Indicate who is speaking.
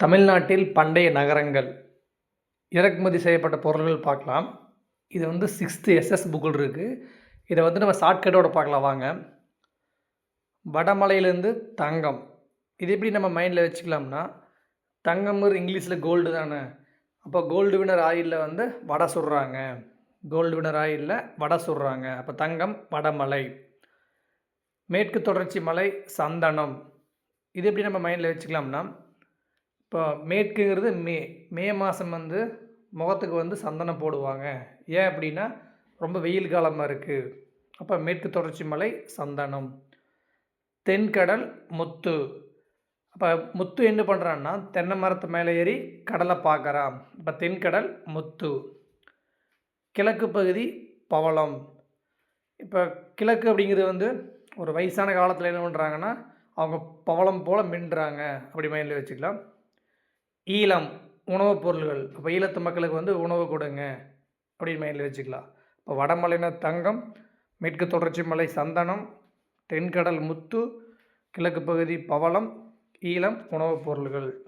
Speaker 1: தமிழ்நாட்டில் பண்டைய நகரங்கள். இறக்குமதி செய்யப்பட்ட பொருள்கள் பார்க்கலாம். இது வந்து சிக்ஸ்த்து எஸ்எஸ் புக்கில் இருக்குது இதை வந்து நம்ம ஷார்ட்கட்டோட பார்க்கலாம். வாங்க. வடமலையிலேருந்து தங்கம். இது எப்படி நம்ம மைண்டில் வச்சுக்கலாம்னா தங்கம்ங்கிறது இங்கிலீஷில் கோல்டு தானே. அப்போ கோல்டு வினர் ஆயிலில் வந்து வடை சுடுறாங்க. கோல்டு வினர் ஆயிலில் வடை சுடுறாங்க. அப்போ தங்கம் வடமலை. மேற்கு தொடர்ச்சி மலை சந்தனம். இது எப்படி நம்ம மைண்டில் வச்சுக்கலாம்னா இப்போ மேற்குங்கிறது மே மே மாதம் வந்து முகத்துக்கு வந்து சந்தனம் போடுவாங்க. ஏன் அப்படின்னா ரொம்ப வெயில் காலமாக இருக்குது அப்போ மேற்கு தொடர்ச்சி மலை சந்தனம். தென்கடல் முத்து. அப்போ முத்து என்ன பண்ணுறான்னா தென்னை மரத்து மேலே ஏறி கடலை பார்க்குறான் இப்போ தென்கடல் முத்து. கிழக்கு பகுதி பவளம். இப்போ கிழக்கு அப்படிங்கிறது வந்து ஒரு வயசான காலத்தில் என்ன பண்ணுறாங்கன்னா அவங்க பவளம் போல் மின்னுறாங்க. அப்படி மைண்டில் வச்சுக்கலாம். ஈழம் உணவுப் பொருள்கள். அப்போ ஈழத்து மக்களுக்கு வந்து உணவு கொடுங்க அப்படின்னு மைண்டில் வச்சுக்கலாம். இப்போ வடமலைனா தங்கம் மேற்கு தொடர்ச்சி மலை சந்தனம் தென்கடல் முத்து கிழக்கு பகுதி பவளம் ஈழம் உணவுப் பொருள்கள்.